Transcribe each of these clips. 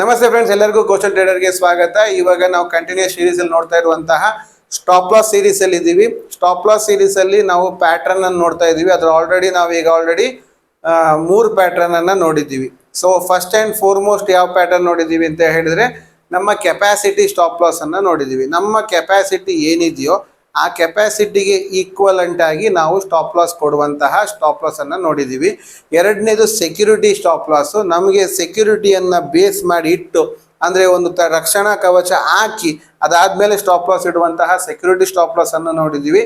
ನಮಸ್ತೆ ಫ್ರೆಂಡ್ಸ್ ಎಲ್ಲರಿಗೂ ಕೋಸ್ಟಲ್ ಟ್ರೇಡರ್ಗೆ ಸ್ವಾಗತ. ಇವಾಗ ನಾವು ಕಂಟಿನ್ಯೂಸ್ ಸೀರೀಸ್ ಅಲ್ಲಿ ನೋಡ್ತಾ ಇರುವಂತಹ ಸ್ಟಾಪ್ ಲಾಸ್ ಸೀರೀಸ್ ಅಲ್ಲಿ ಇದ್ದೀವಿ ಸ್ಟಾಪ್ ಲಾಸ್ ಸೀರೀಸ್ ಅಲ್ಲಿ ನಾವು ಪ್ಯಾಟರ್ನ್ ಅನ್ನು ನೋಡ್ತಾ ಇದ್ದೀವಿ ಅದ್ರ ಆಲ್ರೆಡಿ ನಾವು ಈಗ ಆಲ್ರೆಡಿ ಮೂರು ಪ್ಯಾಟರ್ನ್ ಅನ್ನ ನೋಡಿದ್ದೀವಿ. ಸೊ ಫಸ್ಟ್ ಅಂಡ್ ಫೋರ್ಮೋಸ್ಟ್ ಯಾವ ಪ್ಯಾಟರ್ನ್ ನೋಡಿದ್ದೀವಿ ಅಂತ ಹೇಳಿದ್ರೆ, ನಮ್ಮ ಕೆಪಾಸಿಟಿ ಸ್ಟಾಪ್ ಲಾಸ್ ಅನ್ನ ನೋಡಿದ್ದೀವಿ. ನಮ್ಮ ಕೆಪಾಸಿಟಿ ಏನಿದೆಯೋ ಆ ಕೆಪಾಸಿಟಿಗೆ ಈಕ್ವಲೆಂಟ್ ಆಗಿ ನಾವು ಸ್ಟಾಪ್ ಲಾಸ್ ಕೊಡುವಂತಹ ಸ್ಟಾಪ್ ಲಾಸ್ ಅನ್ನ ನೋಡಿದ್ದೀವಿ ಎರಡನೇದು ಸೆಕ್ಯೂರಿಟಿ ಸ್ಟಾಪ್ ಲಾಸ್ ನಮಗೆ ಸೆಕ್ಯೂರಿಟಿಯನ್ನು ಬೇಸ್ ಮಾಡಿ ಇಟ್ಟು ಅಂದ್ರೆ ಒಂದು ತ ರಕ್ಷಣಾ ಕವಚ ಹಾಕಿ ಅದಾದ್ಮೇಲೆ ಸ್ಟಾಪ್ ಲಾಸ್ ಇಡುವಂತಹ ಸೆಕ್ಯೂರಿಟಿ ಸ್ಟಾಪ್ ಲಾಸ್ ಅನ್ನು ನೋಡಿದ್ದೀವಿ.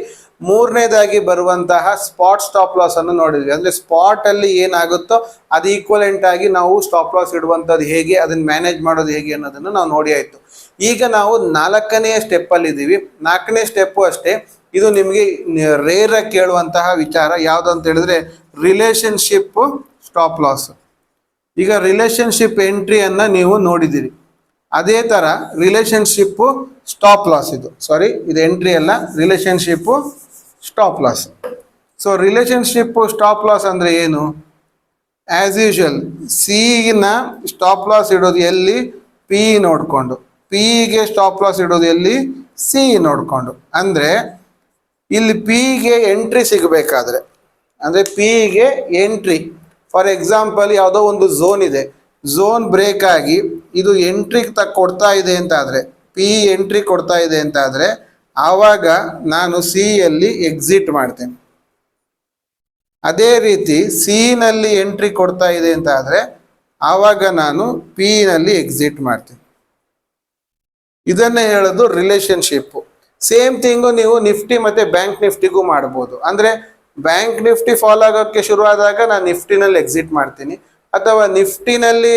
ಮೂರನೇದಾಗಿ ಬರುವಂತಹ ಸ್ಪಾಟ್ ಸ್ಟಾಪ್ ಲಾಸ್ ಅನ್ನು ನೋಡಿದ್ವಿ ಅಂದ್ರೆ ಸ್ಪಾಟ್ ಅಲ್ಲಿ ಏನಾಗುತ್ತೋ ಅದು ಈಕ್ವಲೆಂಟ್ ಆಗಿ ನಾವು ಸ್ಟಾಪ್ ಲಾಸ್ ಇಡುವಂಥದ್ದು ಹೇಗೆ, ಅದನ್ನ ಮ್ಯಾನೇಜ್ ಮಾಡೋದು ಹೇಗೆ ಅನ್ನೋದನ್ನು ನಾವು ನೋಡಿ ಆಯ್ತು. ಈಗ ನಾವು ನಾಲ್ಕನೆಯ ಸ್ಟೆಪ್ ಅಲ್ಲಿ ಇದ್ದೀವಿ ನಾಲ್ಕನೇ ಸ್ಟೆಪ್ಪು ಅಷ್ಟೇ. ಇದು ನಿಮಗೆ ರೇರ್ ಕೇಳುವಂತಹ ವಿಚಾರ. ಯಾವುದು ಅಂತ ಹೇಳಿದ್ರೆ ರಿಲೇಶನ್ಶಿಪ್ ಸ್ಟಾಪ್ ಲಾಸ್ ಈಗ ರಿಲೇಶನ್ಶಿಪ್ ಎಂಟ್ರಿಯನ್ನು ನೀವು ನೋಡಿದಿರಿ ಅದೇ ತರ ರಿಲೇಶನ್ಶಿಪ್ ಸ್ಟಾಪ್ ಲಾಸ್ ಇದು. ಸಾರಿ ಇದು ಎಂಟ್ರಿ ಅಲ್ಲ relationship stop loss so relationship stop loss ಅಂದ್ರೆ ಏನು? ಆಸ್ ಯೂಶುವಲ್ ಸಿನ ಸ್ಟಾಪ್ ಲಾಸ್ ಇಡೋದು ಎಲ್ಲಿ? ಪಿ ನೋಡಿಕೊಂಡು. ಪಿಗೆ ಸ್ಟಾಪ್ ಲಾಸ್ ಇಡೋದು ಎಲ್ಲಿ? ಸಿ ನೋಡಿಕೊಂಡು. ಅಂದ್ರೆ, ಇಲ್ಲಿ ಪಿಗೆ ಎಂಟ್ರಿ ಸಿಗಬೇಕಾದ್ರೆ, ಅಂದ್ರೆ ಪಿಗೆ ಎಂಟ್ರಿ ಫಾರ್ ಎಕ್ಸಾಂಪಲ್ ಯಾವುದೋ ಒಂದು ಝೋನ್ ಇದೆ. ಝೋನ್ ಬ್ರೇಕ್ ಆಗಿ ಇದು ಎಂಟ್ರಿ ತಕ್ಕ ಕೊಡ್ತಾ ಇದೆ ಅಂತ ಆದ್ರೆ ಪಿ ಎಂಟ್ರಿ ಕೊಡ್ತಾ ಇದೆ ಅಂತ ಆದ್ರೆ ಆವಾಗ ನಾನು ಸಿ ಯಲ್ಲಿ ಎಕ್ಸಿಟ್ ಮಾಡ್ತೇನೆ. ಅದೇ ರೀತಿ ಸಿ ನಲ್ಲಿ ಎಂಟ್ರಿ ಕೊಡ್ತಾ ಇದೆ ಅಂತ ಆದ್ರೆ ಆವಾಗ ನಾನು ಪಿ ನಲ್ಲಿ ಎಕ್ಸಿಟ್ ಮಾಡ್ತೀನಿ. ಇದನ್ನೇ ಹೇಳೋದು ರಿಲೇಶನ್ಶಿಪ್ ಸೇಮ್ ಥಿಂಗು ನೀವು ನಿಫ್ಟಿ ಮತ್ತೆ ಬ್ಯಾಂಕ್ ನಿಫ್ಟಿಗೂ ಮಾಡ್ಬೋದು. ಅಂದ್ರೆ ಬ್ಯಾಂಕ್ ನಿಫ್ಟಿ ಫಾಲೋ ಆಗೋಕ್ಕೆ ಶುರುವಾದಾಗ ನಾನು ನಿಫ್ಟಿನಲ್ಲಿ ಎಕ್ಸಿಟ್ ಮಾಡ್ತೀನಿ. ಅಥವಾ ನಿಫ್ಟಿನಲ್ಲಿ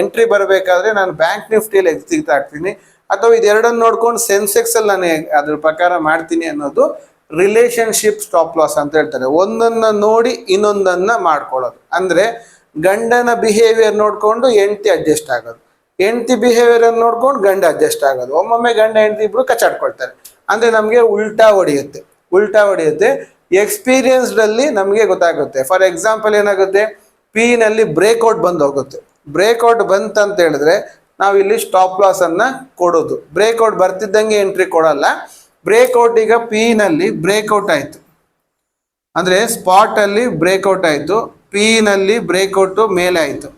ಎಂಟ್ರಿ ಬರಬೇಕಾದ್ರೆ ನಾನು ಬ್ಯಾಂಕ್ ನಿಫ್ಟಿಯಲ್ಲಿ ಎಕ್ಸಿಟ್ ಆಗ್ತೀನಿ. ಅಥವಾ ಇದೆರಡನ್ನು ನೋಡ್ಕೊಂಡು ಸೆನ್ಸೆಕ್ಸ್ ಅಲ್ಲಿ ನಾನು ಅದ್ರ ಪ್ರಕಾರ ಮಾಡ್ತೀನಿ ಅನ್ನೋದು ರಿಲೇಶನ್ಶಿಪ್ ಸ್ಟಾಪ್ ಲಾಸ್ ಅಂತ ಹೇಳ್ತಾರೆ. ಒಂದನ್ನ ನೋಡಿ ಇನ್ನೊಂದನ್ನ ಮಾಡ್ಕೊಳ್ಳೋದು. ಅಂದ್ರೆ ಗಂಡನ ಬಿಹೇವಿಯರ್ ನೋಡ್ಕೊಂಡು ಹೆಂಡತಿ ಅಡ್ಜಸ್ಟ್ ಆಗೋದು. ಹೆಂಡತಿ ಬಿಹೇವಿಯರ್ ಅನ್ನು ನೋಡ್ಕೊಂಡು ಗಂಡ ಅಡ್ಜಸ್ಟ್ ಆಗೋದು. ಒಮ್ಮೊಮ್ಮೆ ಗಂಡ ಹೆಂಡತಿ ಇಬ್ರು ಕಚ್ಚಾಡ್ಕೊಳ್ತಾರೆ. ಅಂದ್ರೆ ನಮಗೆ ಉಲ್ಟಾ ಹೊಡೆಯುತ್ತೆ. ಉಲ್ಟಾ ಹೊಡೆಯುತ್ತೆ. ಎಕ್ಸ್ಪೀರಿಯನ್ಸ್ಡಲ್ಲಿ ನಮಗೆ ಗೊತ್ತಾಗುತ್ತೆ. ಫಾರ್ ಎಕ್ಸಾಂಪಲ್ ಏನಾಗುತ್ತೆ? ಪಿ ನಲ್ಲಿ ಬ್ರೇಕ್ಔಟ್ ಬಂದು ಹೋಗುತ್ತೆ. ಬ್ರೇಕ್ಔಟ್ ಬಂತಂತ ಹೇಳಿದ್ರೆ ನಾವು ಇಲ್ಲಿ ಸ್ಟಾಪ್ ಲಾಸ್ ಅನ್ನ ಕೊಡೋದು. ಬ್ರೇಕ್ಔಟ್ ಬರ್ತಿದ್ದಂಗೆ ಎಂಟ್ರಿ ಕೊಡಲ್ಲ. ಬ್ರೇಕ್ಔಟ್ ಈಗ ಪಿ ನಲ್ಲಿ ಬ್ರೇಕ್ಔಟ್ ಆಯಿತು. ಅಂದ್ರೆ ಸ್ಪಾಟ್ ಅಲ್ಲಿ ಬ್ರೇಕ್ಔಟ್ ಆಯಿತು. ಪಿ ನಲ್ಲಿ ಬ್ರೇಕ್ಔಟ್ ಮೇಲೆ ಆಯ್ತು.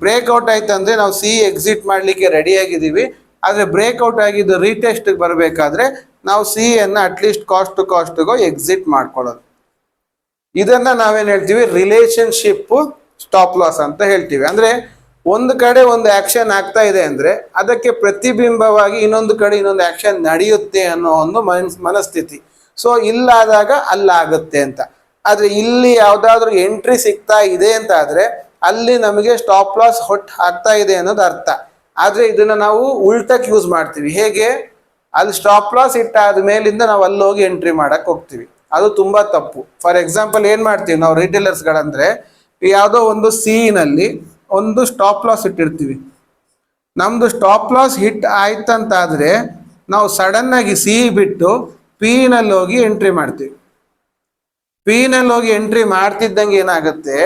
ಬ್ರೇಕ್ಔಟ್ ಆಯ್ತು ಅಂದ್ರೆ ನಾವು ಸಿ ಎಕ್ಸಿಟ್ ಮಾಡ್ಲಿಕ್ಕೆ ರೆಡಿ ಆಗಿದ್ದೀವಿ. ಆದ್ರೆ ಬ್ರೇಕ್ಔಟ್ ಆಗಿದ್ದು ರೀಟೆಸ್ಟ್ ಬರಬೇಕಾದ್ರೆ ನಾವು ಸಿ ಅನ್ನ ಅಟ್ಲೀಸ್ಟ್ ಕಾಸ್ಟ್ ಟು ಕಾಸ್ಟ್ಗೋ ಎಕ್ಸಿಟ್ ಮಾಡ್ಕೊಳ್ಳೋದು. ಇದನ್ನ ನಾವೇನ್ ಹೇಳ್ತೀವಿ? ರಿಲೇಶನ್ಶಿಪ್ ಸ್ಟಾಪ್ ಲಾಸ್ ಅಂತ ಹೇಳ್ತೀವಿ. ಅಂದ್ರೆ ಒಂದು ಕಡೆ ಒಂದು ಆಕ್ಷನ್ ಆಗ್ತಾ ಇದೆ ಅಂದ್ರೆ ಅದಕ್ಕೆ ಪ್ರತಿಬಿಂಬವಾಗಿ ಇನ್ನೊಂದು ಕಡೆ ಇನ್ನೊಂದು ಆಕ್ಷನ್ ನಡೆಯುತ್ತೆ ಅನ್ನೋ ಒಂದು ಮನಸ್, ಮನಸ್ಥಿತಿ. ಸೊ ಇಲ್ಲಾದಾಗ ಅಲ್ಲಾಗುತ್ತೆ ಅಂತ. ಆದ್ರೆ ಇಲ್ಲಿ ಯಾವುದಾದ್ರೂ ಎಂಟ್ರಿ ಸಿಗ್ತಾ ಇದೆ ಅಂತ ಆದ್ರೆ ಅಲ್ಲಿ ನಮಗೆ ಸ್ಟಾಪ್ ಲಾಸ್ ಹೊಟ್ಟು ಆಗ್ತಾ ಇದೆ ಅನ್ನೋದು ಅರ್ಥ. ಆದ್ರೆ ಇದನ್ನ ನಾವು ಉಲ್ಟಕ್ಕೆ ಯೂಸ್ ಮಾಡ್ತೀವಿ. ಹೇಗೆ? ಅಲ್ಲಿ ಸ್ಟಾಪ್ ಲಾಸ್ ಇಟ್ಟಾದ ಮೇಲಿಂದ ನಾವು ಅಲ್ಲಿ ಹೋಗಿ ಎಂಟ್ರಿ ಮಾಡಕ್ಕೆ ಹೋಗ್ತೀವಿ. ಅದು ತುಂಬಾ ತಪ್ಪು. ಫಾರ್ ಎಕ್ಸಾಂಪಲ್ ಏನು ಮಾಡ್ತೀವಿ ನಾವು ರಿಟೇಲರ್ಸ್ಗಳಂದ್ರೆ ಯಾವುದೋ ಒಂದು ಸಿ ನಲ್ಲಿ ಒಂದು ಸ್ಟಾಪ್ ಲಾಸ್ ಇಟ್ಟಿರ್ತೀವಿ. ನಮ್ಮದು ಸ್ಟಾಪ್ ಲಾಸ್ ಹಿಟ್ ಆಯ್ತಂತಾದರೆ ನಾವು ಸಡನ್ನಾಗಿ ಸಿ ಬಿಟ್ಟು ಪಿನಲ್ಲಿ ಹೋಗಿ ಎಂಟ್ರಿ ಮಾಡ್ತೀವಿ. ಪಿನಲ್ಲಿ ಹೋಗಿ ಎಂಟ್ರಿ ಮಾಡ್ತಿದ್ದಂಗೆ ಏನಾಗುತ್ತೆ?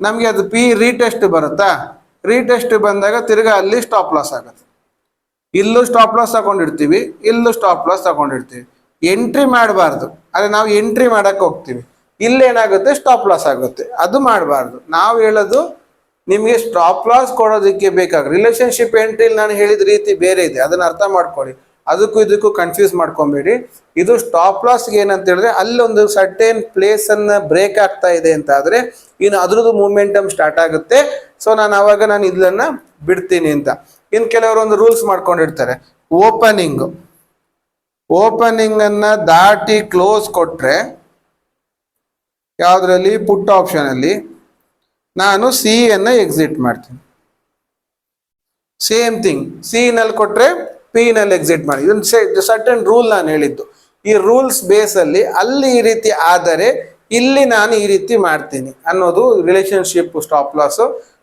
ನಮಗೆ ಅದು ಪಿ ರೀಟೆಸ್ಟ್ ಬರುತ್ತಾ? ರೀಟೆಸ್ಟ್ ಬಂದಾಗ ತಿರ್ಗಾ ಅಲ್ಲಿ ಸ್ಟಾಪ್ ಲಾಸ್ ಆಗುತ್ತೆ. ಇಲ್ಲೂ ಸ್ಟಾಪ್ ಲಾಸ್ ತಗೊಂಡಿರ್ತೀವಿ, ಇಲ್ಲೂ ಸ್ಟಾಪ್ ಲಾಸ್ ತಗೊಂಡಿರ್ತೀವಿ. ಎಂಟ್ರಿ ಮಾಡಬಾರ್ದು. ಅದೇ ನಾವು ಎಂಟ್ರಿ ಮಾಡೋಕ್ಕೆ ಹೋಗ್ತೀವಿ. ಇಲ್ಲೇನಾಗುತ್ತೆ ಸ್ಟಾಪ್ ಲಾಸ್ ಆಗುತ್ತೆ. ಅದು ಮಾಡಬಾರ್ದು. ನಾವು ಹೇಳೋದು ನಿಮಗೆ ಸ್ಟಾಪ್ ಲಾಸ್ ಕೊಡೋದಕ್ಕೆ ಬೇಕಾಗ ರಿಲೇಶನ್ಶಿಪ್ ಎಂಟ್ರಿಲಿ ನಾನು ಹೇಳಿದ ರೀತಿ ಬೇರೆ ಇದೆ. ಅದನ್ನ ಅರ್ಥ ಮಾಡ್ಕೊಳ್ಳಿ. ಅದಕ್ಕೂ ಇದಕ್ಕೂ ಕನ್ಫ್ಯೂಸ್ ಮಾಡ್ಕೊಬೇಡಿ. ಇದು ಸ್ಟಾಪ್ ಲಾಸ್ಗೆ ಏನಂತ ಹೇಳಿದ್ರೆ ಅಲ್ಲೊಂದು ಸರ್ಟೇನ್ ಪ್ಲೇಸನ್ನು ಬ್ರೇಕ್ ಆಗ್ತಾ ಇದೆ ಅಂತ ಆದರೆ ಇನ್ನು ಅದ್ರದ್ದು ಮೂಮೆಂಟಮ್ ಸ್ಟಾರ್ಟ್ ಆಗುತ್ತೆ. ಸೊ ನಾನು ಆವಾಗ ನಾನು ಇದನ್ನ ಬಿಡ್ತೀನಿ ಅಂತ. ಇನ್ ಕೆಲವರು ಒಂದು ರೂಲ್ಸ್ ಮಾಡ್ಕೊಂಡಿರ್ತಾರೆ. ಓಪನಿಂಗ್ ಓಪನಿಂಗ್ ಅನ್ನ ದಾಟಿ ಕ್ಲೋಸ್ ಕೊಟ್ರೆ ಯಾವ್ದ್ರಲ್ಲಿ? ಪುಟ್ ಆಪ್ಷನ್ ಅಲ್ಲಿ. ನಾನು ಸಿ ಅನ್ನ ಎಕ್ಸಿಟ್ ಮಾಡ್ತೀನಿ. ಸೇಮ್ ಥಿಂಗ್ ಸಿ ನಲ್ಲಿ ಕೊಟ್ರೆ ಪಿ ನಲ್ಲಿ ಎಕ್ಸಿಟ್ ಮಾಡಿ. ಇದೊಂದು ಸರ್ಟನ್ ರೂಲ್ ನಾನು ಹೇಳಿದ್ದು. ಈ ರೂಲ್ಸ್ ಬೇಸ್ ಅಲ್ಲಿ ಈ ರೀತಿ ಆದರೆ ಇಲ್ಲಿ ನಾನು ಈ ರೀತಿ ಮಾಡ್ತೀನಿ ಅನ್ನೋದು ರಿಲೇಶನ್ಶಿಪ್ ಸ್ಟಾಪ್ ಲಾಸ್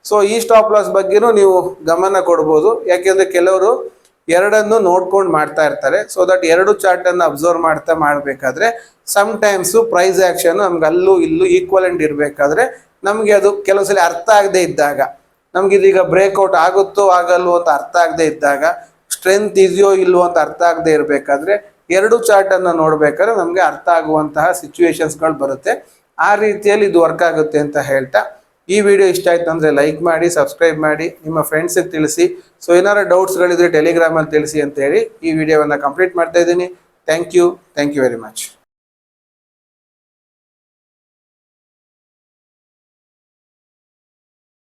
ಸೊ ಈ ಸ್ಟಾಪ್ ಲಾಸ್ ಬಗ್ಗೆನೂ ನೀವು ಗಮನ ಕೊಡ್ಬೋದು. ಯಾಕೆಂದರೆ ಕೆಲವರು ಎರಡನ್ನು ನೋಡ್ಕೊಂಡು ಮಾಡ್ತಾ ಇರ್ತಾರೆ. ಸೊ ದಟ್ ಎರಡು ಚಾರ್ಟ್ ಅನ್ನು ಅಬ್ಸರ್ವ್ ಮಾಡ್ತಾ ಮಾಡಬೇಕಾದ್ರೆ ಸಮ್ ಟೈಮ್ಸ್ ಪ್ರೈಸ್ ಆಕ್ಷನ್ ನಮ್ಗೆ ಅಲ್ಲೂ ಇಲ್ಲೂ ಈಕ್ವಲೆಂಟ್ ಇರಬೇಕಾದ್ರೆ ನಮಗೆ ಅದು ಕೆಲವು ಅರ್ಥ ಆಗದೆ ಇದ್ದಾಗ, ನಮ್ಗೆ ಇದೀಗ ಬ್ರೇಕ್ಔಟ್ ಆಗುತ್ತೋ ಆಗಲ್ವೋ ಅಂತ ಅರ್ಥ ಆಗದೆ ಇದ್ದಾಗ ಸ್ಟ್ರೆಂತ್ ಇದೆಯೋ ಇಲ್ವೋ ಅಂತ ಅರ್ಥ ಆಗದೆ ಇರಬೇಕಾದ್ರೆ ಎರಡು ಚಾರ್ಟನ್ನು ನೋಡ್ಬೇಕಾದ್ರೆ ನಮ್ಗೆ ಅರ್ಥ ಆಗುವಂತಹ ಸಿಚುವೇಶನ್ಸ್ಗಳು ಬರುತ್ತೆ. ಆ ರೀತಿಯಲ್ಲಿ ಇದು ವರ್ಕ್ ಆಗುತ್ತೆ ಅಂತ ಹೇಳ್ತಾ ಈ ವಿಡಿಯೋ ಇಷ್ಟ ಆಯ್ತು ಅಂದ್ರೆ ಲೈಕ್ ಮಾಡಿ ಸಬ್ಸ್ಕ್ರೈಬ್ ಮಾಡಿ, ನಿಮ್ಮ ಫ್ರೆಂಡ್ಸಿಗೆ ತಿಳಿಸಿ. ಸೊ ಏನಾರು ಡೌಟ್ಸ್ಗಳಿದ್ರೆ ಟೆಲಿಗ್ರಾಮಲ್ಲಿ ತಿಳಿಸಿ ಅಂತ ಹೇಳಿ ಈ ವಿಡಿಯೋವನ್ನು ಕಂಪ್ಲೀಟ್ ಮಾಡ್ತಾ ಇದ್ದೀನಿ. Thank you thank you very much